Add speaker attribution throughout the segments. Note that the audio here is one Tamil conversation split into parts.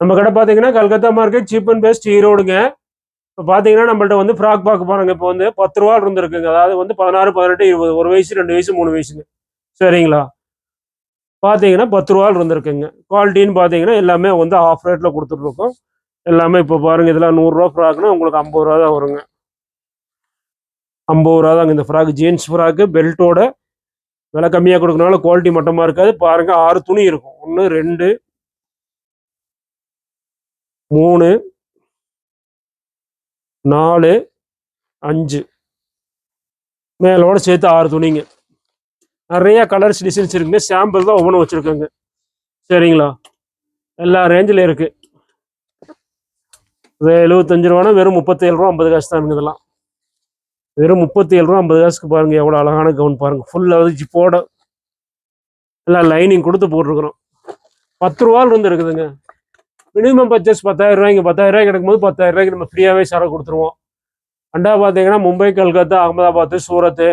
Speaker 1: நம்ம கடை பார்த்தீங்கன்னா Calcutta market cheap and best ஈரோடுங்க. இப்போ பார்த்தீங்கன்னா நம்மள்ட்ட வந்து ஃப்ராக் பார்க்க போறாங்க இப்போ வந்து பத்து ரூபா இருந்துருக்குங்க. அதாவது வந்து பதினாறு பதினெட்டு இருபது ஒரு வயசு ரெண்டு வயசு மூணு வயசுங்க. சரிங்களா? பார்த்தீங்கன்னா பத்து ரூபா இருந்திருக்குங்க. குவாலிட்டின்னு பார்த்தீங்கன்னா எல்லாமே வந்து ஆஃப் ரேட்டில் கொடுத்துட்ருக்கோம். எல்லாமே இப்போ பாருங்க இதெல்லாம் நூறுரூவா ஃப்ராக்னா உங்களுக்கு ஐம்பது ரூபா தான் வருங்க. ஐம்பது ரூபா தாங்க இந்த ஃப்ராக் ஜீன்ஸ் ஃப்ராக்கு பெல்ட்டோட விலை கம்மியாக கொடுக்கறனால குவாலிட்டி மட்டமாக இருக்காது. பாருங்கள் ஆறு துணி இருக்கும். ஒன்று ரெண்டு மூணு நாலு அஞ்சு. மேலோட சேர்த்து ஆறு துணிங்க. நிறைய கலர்ஸ் டிசைன்ஸ் இருக்குங்க. சாம்பிள் தான் ஒவ்வொன்றும் வச்சுருக்கோங்க. சரிங்களா? எல்லா ரேஞ்சில் இருக்கு. இது எழுபத்தஞ்சு ரூபானா வெறும் முப்பத்தேழு ரூபா ஐம்பது காசு தானுங்க இதெல்லாம். வெறும் முப்பத்தி ஏழு ரூபா ஐம்பது காசுக்கு பாருங்க எவ்வளோ அழகான கவுன் பாருங்க. ஃபுல்லாக வந்து போட. எல்லாம் லைனிங் கொடுத்து போட்டிருக்கிறோம். பத்து ரூபாலிருந்து இருக்குதுங்க. மினிமம் பர்ச்சேஸ் பத்தாயிரம் ரூபாய்க்கு பத்தாயிரம் ரூபாய்க்கு கிடைக்கும்போது பத்தாயிரம் ரூபாய்க்கு நம்ம ஃப்ரீயாகவே சரக்கு கொடுத்துருவோம். ரெண்டா பார்த்தீங்கன்னா மும்பை கல்கத்தா அகமதாபாத் சூரத்து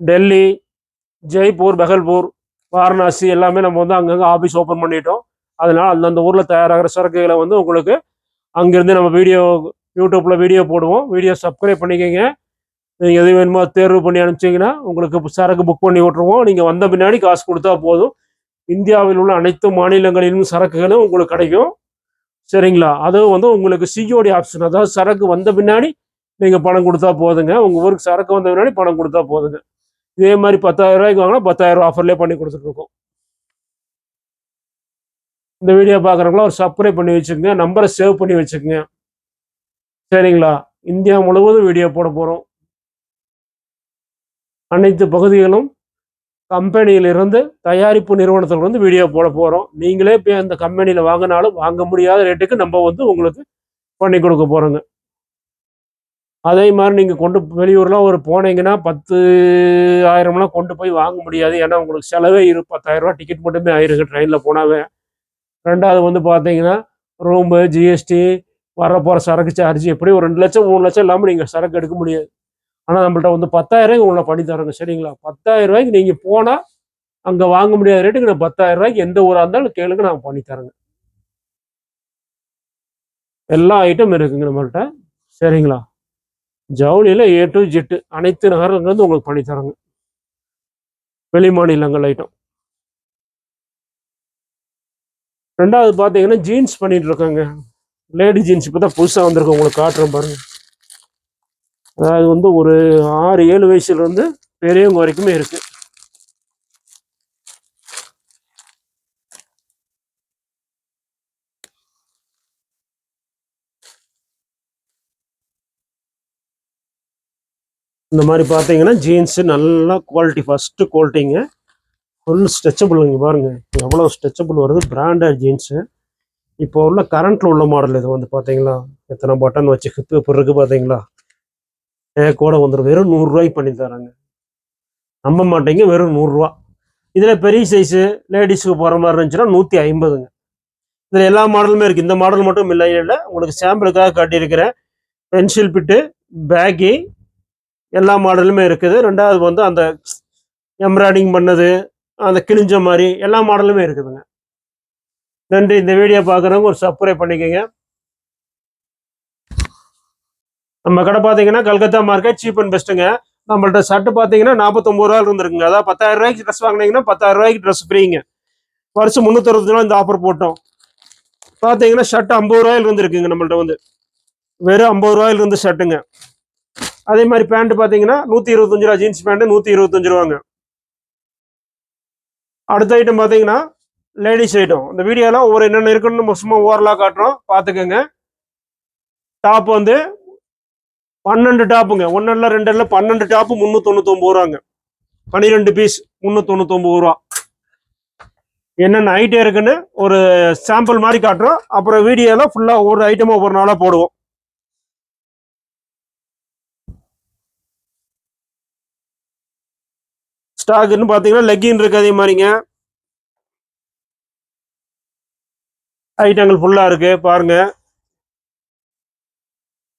Speaker 1: டெல்லி ஜெய்ப்பூர் பெகல்பூர் வாரணாசி எல்லாமே நம்ம வந்து அங்கங்கே ஆஃபீஸ் ஓப்பன் பண்ணிட்டோம். அதனால் அந்தந்த ஊரில் தயாராகிற சரக்குகளை வந்து உங்களுக்கு அங்கேருந்து நம்ம வீடியோ யூடியூப்பில் வீடியோ போடுவோம். வீடியோ சப்ஸ்கிரைப் பண்ணிக்கோங்க. நீங்கள் எது வேணுமோ தேர்வு பண்ணி அனுப்பிச்சிங்கன்னா உங்களுக்கு சரக்கு புக் பண்ணி விட்ருவோம் நீங்கள் வந்த பின்னாடி காசு கொடுத்தா போதும். இந்தியாவில் உள்ள அனைத்து மாநிலங்களிலும் சரக்குகளும் உங்களுக்கு கிடைக்கும். சரிங்களா? அதுவும் வந்து உங்களுக்கு சிஓடி ஆப்ஷன் அதாவது சரக்கு வந்த பின்னாடி நீங்கள் பணம் கொடுத்தா போதுங்க. உங்கள் ஊருக்கு சரக்கு வந்த பின்னாடி பணம் கொடுத்தா போதுங்க. இதே மாதிரி பத்தாயிரம் ரூபாய்க்கு வாங்கினா பத்தாயிரம் ரூபா ஆஃபர்லேயே பண்ணி கொடுத்துட்ருக்கோம் இந்த வீடியோ பார்க்குறவங்களா ஒரு சப்ஸ்கிரைப் பண்ணி வச்சுக்கோங்க. நம்பரை சேவ் பண்ணி வச்சுக்கோங்க. சரிங்களா? இந்தியா முழுவதும் வீடியோ போட போகிறோம் அனைத்து பகுதிகளும் கம்பெனியிலிருந்து தயாரிப்பு நிறுவனத்திலிருந்து வீடியோ போட போகிறோம் நீங்களே போய் அந்த கம்பெனியில் வாங்கினாலும் வாங்க முடியாத ரேட்டுக்கு நம்ம வந்து உங்களுக்கு பண்ணி கொடுக்க போகிறோங்க அதே மாதிரி நீங்கள் கொண்டு வெளியூர்லாம் ஒரு போனீங்கன்னா பத்து ஆயிரம்லாம் கொண்டு போய் வாங்க முடியாது. ஏன்னா உங்களுக்கு செலவே இரு பத்தாயிரரூபா டிக்கெட் மட்டுமே ஆயிருக்கு ட்ரெயினில் போனாவே. ரெண்டாவது வந்து பார்த்தீங்கன்னா ரூம்பு ஜிஎஸ்டி வரப்போகிற சரக்கு சார்ஜ் எப்படியும் ஒரு ரெண்டு லட்சம் மூணு லட்சம் இல்லாமல் நீங்கள் சரக்கு எடுக்க முடியாது. ஆனால் நம்மள்ட்ட வந்து பத்தாயிரம் உங்களை பண்ணி தரோங்க சரிங்களா? பத்தாயிரம் ரூபாய்க்கு நீங்கள் போனால் அங்கே வாங்க முடியாத ரேட்டுக்கு நான் பத்தாயிரம் ரூபாய்க்கு எந்த ஊராக இருந்தாலும் கேளுங்க நான் பண்ணி தரேங்க. எல்லா ஐட்டம் இருக்குங்க நம்மள்கிட்ட சரிங்களா? ஜவுளியில் ஏ டு ஜெட்டு அனைத்து நகரங்கள்லேருந்து உங்களுக்கு பண்ணி தரோங்க. வெளி மாநிலங்கள் ஐட்டம் ரெண்டாவது பார்த்தீங்கன்னா ஜீன்ஸ் பண்ணிட்டு இருக்காங்க. லேடி ஜீன்ஸ் இப்போ தான் புதுசாக வந்திருக்கு. உங்களுக்கு காட்டுறேன் பாருங்க. அதாவது வந்து ஒரு ஆறு ஏழு வயசுலேருந்து பெரியவங்க வரைக்குமே இருக்குது இந்த மாதிரி பார்த்தீங்கன்னா ஜீன்ஸு நல்லா குவாலிட்டி ஃபஸ்ட்டு குவாலிட்டிங்க ஃபுல் ஸ்ட்ரெச்சபிளுங்க பாருங்கள் எவ்வளோ ஸ்ட்ரெச்சபிள் வருது? பிராண்டட் ஜீன்ஸு இப்போ உள்ள கரண்ட்டில் உள்ள மாடல் இது வந்து பார்த்தீங்களா எத்தனை பட்டன் வச்சு ஹிப்பு இப்போ இருக்குது பார்த்தீங்களா கூட வந்துடும் வெறும் நூறுரூவாய்க்கு பண்ணி தராங்க நம்ப மாட்டேங்க வெறும் நூறுரூவா. இதில் பெரிய சைஸு லேடிஸுக்கு போகிற மாதிரி இருந்துச்சுன்னா நூற்றி ஐம்பதுங்க. இதில் எல்லா மாடலுமே இருக்குது இந்த மாடல் மட்டும் இல்லை இல்லை. உங்களுக்கு சாம்பிளுக்காக காட்டியிருக்கிறேன். பென்சில் பிட்டு பேக்கி எல்லா மாடலுமே இருக்குது. ரெண்டாவது வந்து அந்த எம்ப்ராய்டிங் பண்ணது அந்த கிழிஞ்ச மாதிரி எல்லா மாடலுமே இருக்குதுங்க. நன்றி. இந்த வீடியோ பார்க்குறவங்க ஒரு சப்ஸ்கிரைப் பண்ணிக்கோங்க. நம்ம கடை பார்த்தீங்கன்னா கல்கத்தா மார்க்கெட் சீப் அண்ட் பெஸ்ட்டுங்க நம்மள்ட்ட ஷர்ட் பார்த்தீங்கன்னா நாற்பத்தொம்பது ரூபா இருந்துருக்குங்க. அதாவது பத்தாயிரம் ரூபாய்க்கு ட்ரெஸ் வாங்கினீங்கன்னா பத்தாயிரம் ரூபாய்க்கு ட்ரெஸ் ஃப்ரீங்க வருஷம் முந்நூற்றறுபது ரூபா இந்த ஆஃபர் போட்டோம். பார்த்தீங்கன்னா ஷர்ட் ஐம்பது ரூபாயில் இருந்துருக்குங்க நம்மள்ட்ட வந்து. வெறும் ஐம்பது ரூபாயில் இருந்து ஷர்ட்டுங்க அதே மாதிரி பேண்ட் பார்த்தீங்கன்னா நூற்றி இருபத்தஞ்சு ரூபா ஜீன்ஸ் பேண்ட்டு நூற்றி இருபத்தஞ்சு ரூபாங்க. அடுத்த ஐட்டம் பார்த்தீங்கன்னா லேடிஸ் ஐட்டம் இந்த வீடியோலாம் ஒவ்வொரு என்னென்ன இருக்குன்னு சும்மா ஓரலாக காட்டுறோம். பார்த்துக்கோங்க. டாப் வந்து பன்னெண்டு டாப்புங்க. ஒன்று இல்லை ரெண்டு பன்னெண்டு டாப்பு முந்நூற்றொண்ணூத்தொம்பது ரூபாங்க. பன்னிரெண்டு பீஸ் முந்நூற்றொண்ணூத்தொம்பது ரூபா. என்னென்ன ஐட்டம் இருக்குன்னு ஒரு சாம்பிள் மாதிரி காட்டுறோம். அப்புறம் வீடியோவில் ஃபுல்லாக ஒவ்வொரு ஐட்டமும் ஒவ்வொரு நாளாக போடுவோம். ஸ்டாக்குன்னு பார்த்தீங்கன்னா லெக்கின் இருக்கு அதே மாதிரிங்க. ஐட்டங்கள் ஃபுல்லாக இருக்கு. பாருங்க.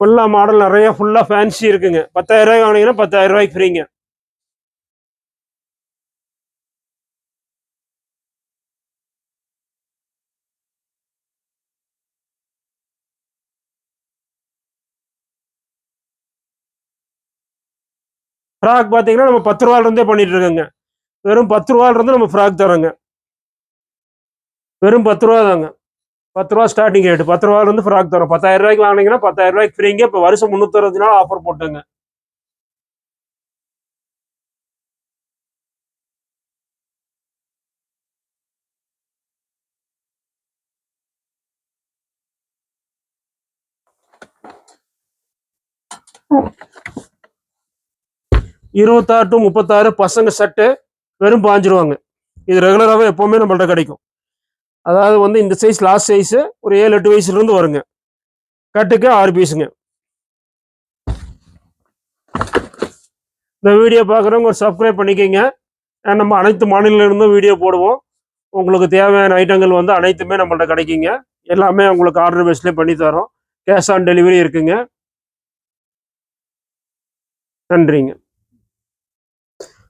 Speaker 1: ஃபுல்லாக மாடல் நிறைய ஃபுல்லாக ஃபேன்சி இருக்குங்க. பத்தாயிரம் ரூபாய் வாங்கினீங்கன்னா பத்தாயிரம் ரூபாய்க்கு ஃப்ரீங்க ஃப்ராக் பார்த்தீங்கன்னா நம்ம பத்து ரூபாயிலிருந்தே பண்ணிட்டு இருக்கோங்க. வெறும் பத்து ரூபாயிலிருந்து நம்ம ஃப்ராக் தரோங்க வெறும் பத்து ரூபா தாங்க. பத்து ரூபா ஸ்டார்டிங் ரேட் பத்து ரூபாயில இருந்து ஃப்ராக் தரோம். பத்தாயிரம் ரூபாய்க்கு வாங்கினீங்கன்னா பத்தாயிரம் ரூபாய்க்கு ஃப்ரீங்க இப்போ வருஷம் முந்நூற்றறுபது நாள் ஆஃபர் போட்டுங்க. இருபத்தாறு டு முப்பத்தாறு பசங்க செட்டு வெறும் பாஞ்சிருவாங்க. இது ரெகுலராகவே எப்போவுமே நம்மள்ட்ட கிடைக்கும். அதாவது வந்து இந்த சைஸ் லாஸ்ட் சைஸு ஒரு ஏழு எட்டு வயசுலேருந்து வருங்க. கட்டுக்கு ஆறு பீஸுங்க இந்த வீடியோ பார்க்குறவங்க ஒரு சப்ஸ்கிரைப் பண்ணிக்கோங்க. ஏன்னா நம்ம அனைத்து மாநிலங்களிலிருந்தும் வீடியோ போடுவோம். உங்களுக்கு தேவையான ஐட்டங்கள் வந்து அனைத்துமே நம்மள்ட்ட கிடைக்குங்க. எல்லாமே உங்களுக்கு ஆர்டர் பேஸ்லேயே பண்ணித்தரோம் கேஷ் ஆன் டெலிவரி இருக்குங்க. நன்றிங்க.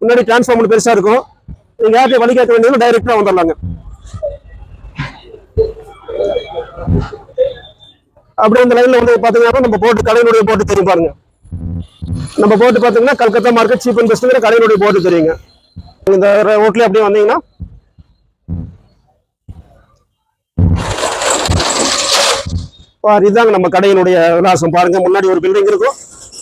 Speaker 1: முன்னாடி டிரான்ஸ்ஃபார்ம் பெருசாக இருக்கும். நீங்கள் யார்கிட்ட வழி கேட்க வேண்டியது டைரெக்டாக வந்துடலாங்க. அப்படியே இந்த லைனில் வந்து பார்த்தீங்கன்னா நம்ம போட்டு கடையினுடைய போட்டு தெரியும் பாருங்க. நம்ம போட்டு பார்த்தீங்கன்னா கல்கத்தா மார்க்கெட் சீப் அண்ட் பெஸ்ட்டுங்கிற கடையினுடைய போட்டு தெரியுங்க. இந்த ரோட்லேயே அப்படியே வந்தீங்கன்னா. பாரு, இதுதாங்க நம்ம கடையினுடைய விலாசம். பாருங்க முன்னாடி ஒரு பில்டிங் இருக்கும்.